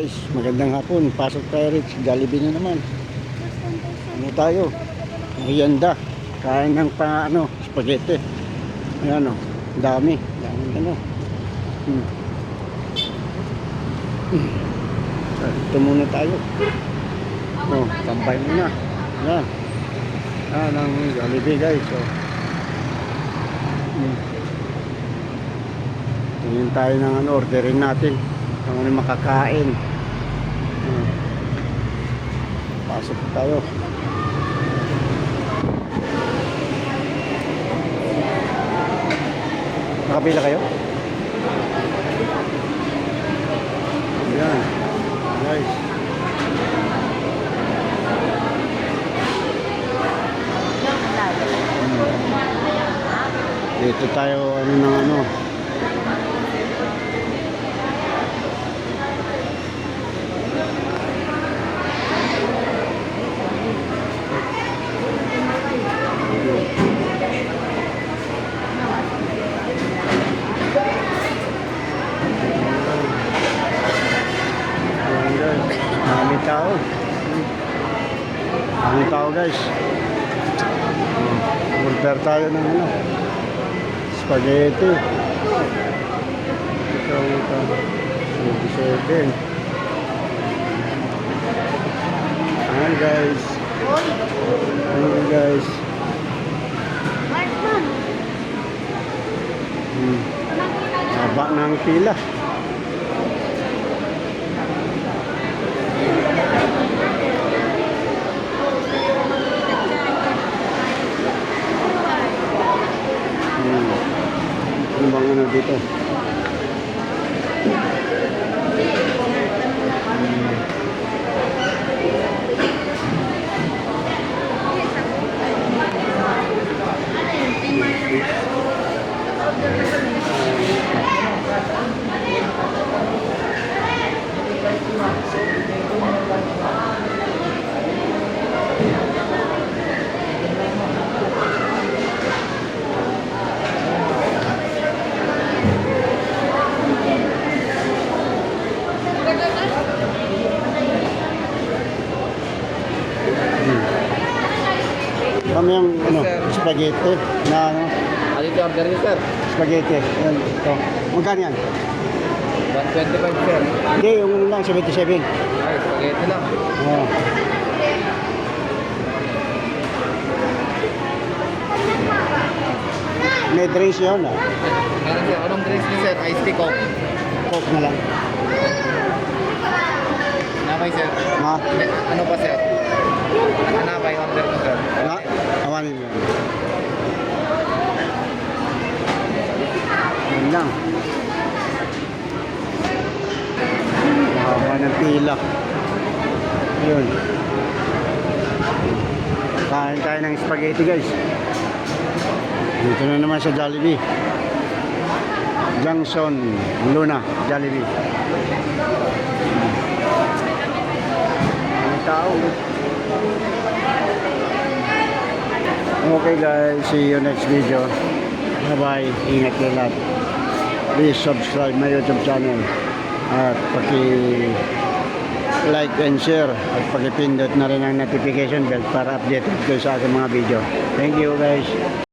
Guys, magandang hapon. Pasok tayo rin. Jollibee na naman. Ano tayo? Merienda. Kain ng pa, ano, spaghetti. Ayan o. Dami. Dami ano. Hmm. Hmm. Ito muna tayo. Oh, tambay muna. Yan. Yan ang Jollibee guys. So, hmm. Tingin tayo ng ano, orderin natin. Kung ano makakain. Hmm. Pasok tayo. Nakapila kayo? Ayan. Guys. Hmm. Dito tayo ano ng ano. Ayan guys. Tao. Marami tao guys. Order tayo ng ano. Spaghetti. Ito, ito. 27. Ayan guys. Ayan guys. Hmm. Haba ng pila. Hmm. Ano bang ano dito? Kami yung ano, spaghetti na ano, Ano yung order niyo, sir? spaghetti. Yan, ito. Magkano yan? 125, sir. Hindi, yung ano lang, 77. Ay, spaghetti lang. Oh. May drinks yun ah. Meron, sir. Anong drinks niyo, sir? Ice tea, coke. Coke na lang. Namay, sir. Ha? Ano pa, sir? Ano order mo, sir? Ha? Awanin mo. Yan lang. Mahaba ng pila. Yun. Kain tayo ng spaghetti guys. Dito na naman sa Jollibee. Junction Luna, Jollibee. Ang tao. Okay guys, see you next video. Bye-bye. Ingat kayo lahat. Please subscribe my YouTube channel. At paki like and share at pakipindot na rin ang notification bell para updated kayo sa aking mga video. Thank you guys.